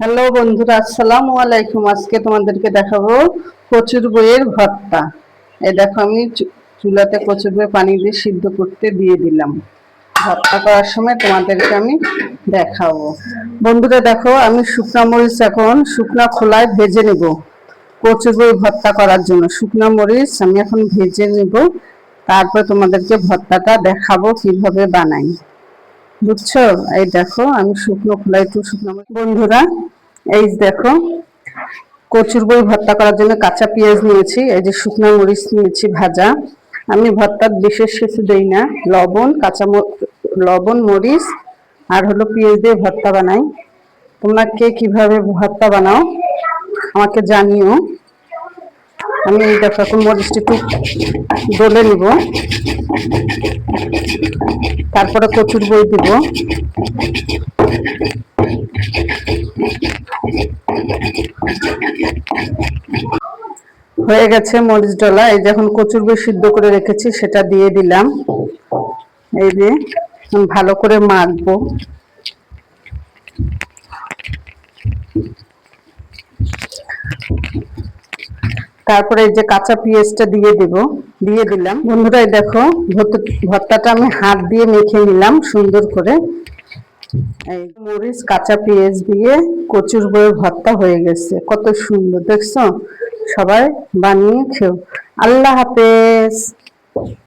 Hello বন্ধুরা, আসসালামু আলাইকুম। আজকে তোমাদেরকে দেখাবো কচুর বইয়ের ভর্তা। এই দেখো, আমি চুলাতে কচুর বই পানি দিয়ে সিদ্ধ করতে দিয়ে দিলাম। ভর্তা করার সময় তোমাদেরকে আমি দেখাবো। বন্ধুরা, দেখো, আমি শুকনা মরিচ এখন শুকনা খোলায় ভেজে নেব কচুর বই ভর্তা করার জন্য। শুকনা মরিচ আমি এখন ভেজে নেব, তারপর তোমাদেরকে ভর্তাটা দেখাবো কীভাবে বানাই। বুঝছ? এই দেখো, আমি শুকনো খোলা একটু শুকনো বন্ধুরা এই দেখো, কচুর বই ভর্তা করার জন্য কাঁচা পেঁয়াজ নিয়েছি, এই যে শুকনো মরিচ নিয়েছি ভাজা। আমি ভর্তার বিশেষ কিছু দেই না, লবণ, কাঁচা লবণ, মরিচ, আর হলো পেঁয়াজ দিয়ে ভর্তা বানাই। তোমরা কে কীভাবে ভর্তা বানাও, আমাকে জানিও। আমি এই দেখো, এখন মরিচটি একটু ডলে নিব। তারপরে কচুর বই দিব। হয়ে গেছে মরিচ ডলা। এই যখন কচুর বই সিদ্ধ করে রেখেছি, সেটা দিয়ে দিলাম। এই যে ভালো করে মাখবো। তারপরে এই যে কাঁচা পেঁয়াজটা দিয়ে দেব, দিয়ে দিলাম। বন্ধুরা দেখো, ভর্ত- ভর্তাটা আমি হাত দিয়ে মেখে নিলাম সুন্দর করে। মরিচ, কাঁচা পেঁয়াজ দিয়ে কচুর বইয়ের ভর্তা হয়ে গেছে। কত সুন্দর, দেখছ? সবাই বানিয়ে খেও আল্লাহ হাফেজ।